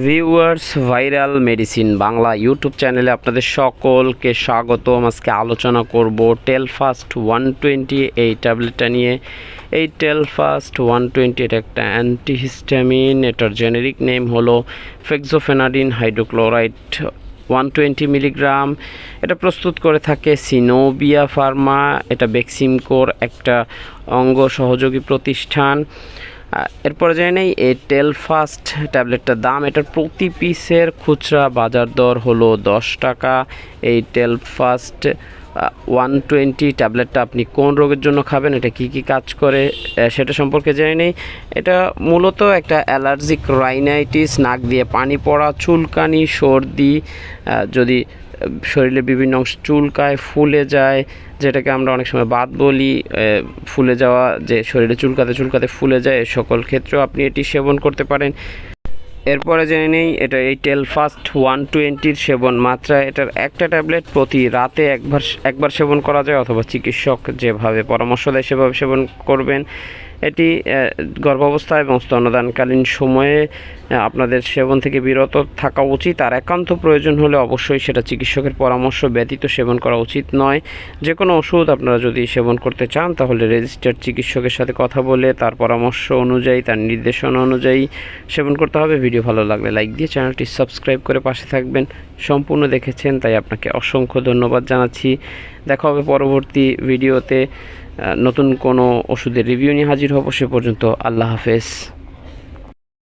Viewers, viral medicine Bangla YouTube চ্যানেলে আপনাদের সকলকে স্বাগতম। আজকে আলোচনা করব টেলফাস্ট ওয়ান টোয়েন্টি এই ট্যাবলেটটা নিয়ে। এই টেলফাস্ট ওয়ান টোয়েন্টি এটা একটা অ্যান্টিহিস্টামিন, এটার জেনেরিক নেম হলো fexofenadine hydrochloride one twenty milligram. এটা প্রস্তুত করে থাকে সিনোবিয়া ফার্মা, এটা বেক্সিমকোর একটা অঙ্গ সহযোগী প্রতিষ্ঠান। এরপরে জেনে নেই, এই টেলফাস্ট ট্যাবলেটটার দাম, এটার প্রতি পিসের খুচরা বাজার দর হলো দশ টাকা। এই টেলফাস্ট ওয়ান টোয়েন্টি ট্যাবলেটটা আপনি কোন রোগের জন্য খাবেন, এটা কি কি কাজ করে সেটা সম্পর্কে জেনে নেই। এটা মূলত একটা অ্যালার্জিক রাইনাইটিস, নাক দিয়ে পানি পড়া, চুলকানি, সর্দি যদি শরীরে বিভিন্ন অংশ চুলকায়, ফুলে যায়, যেটাকে আমরা অনেক সময় বাদ বলি ফুলে যাওয়া, যে শরীরে চুলকাতে চুলকাতে ফুলে যায় সকল ক্ষেত্রেও আপনি এটি সেবন করতে পারেন। এরপরে জেনে নেই, এটা এই টেলফাস্ট ওয়ান টোয়েন্টির সেবন। মাত্রা এটার একটা ট্যাবলেট প্রতি রাতে একবার একবার সেবন করা যায়, অথবা চিকিৎসক যেভাবে পরামর্শ দেয় সেভাবে সেবন করবেন। এটি গর্ভাবস্থা এবং স্তনদানকালীন সময়ে আপনাদের সেবন থেকে বিরত থাকা উচিত। আর একান্ত প্রয়োজন হলে অবশ্যই সেটা চিকিৎসকের পরামর্শ ব্যতীত সেবন করা উচিত নয়। যে কোনো ওষুধ আপনারা যদি সেবন করতে চান, তাহলে রেজিস্টার্ড চিকিৎসকের সাথে কথা বলে তার পরামর্শ অনুযায়ী, তার নির্দেশনা অনুযায়ী সেবন করতে হবে। ভিডিও ভালো লাগলে লাইক দিয়ে চ্যানেলটি সাবস্ক্রাইব করে পাশে থাকবেন। সম্পূর্ণ দেখেছেন, তাই আপনাকে অসংখ্য ধন্যবাদ জানাচ্ছি। দেখা হবে পরবর্তী ভিডিওতে। নতুন কোনো ওষুধের রিভিউ নিয়ে হাজির হব, সে পর্যন্ত আল্লাহ হাফেজ।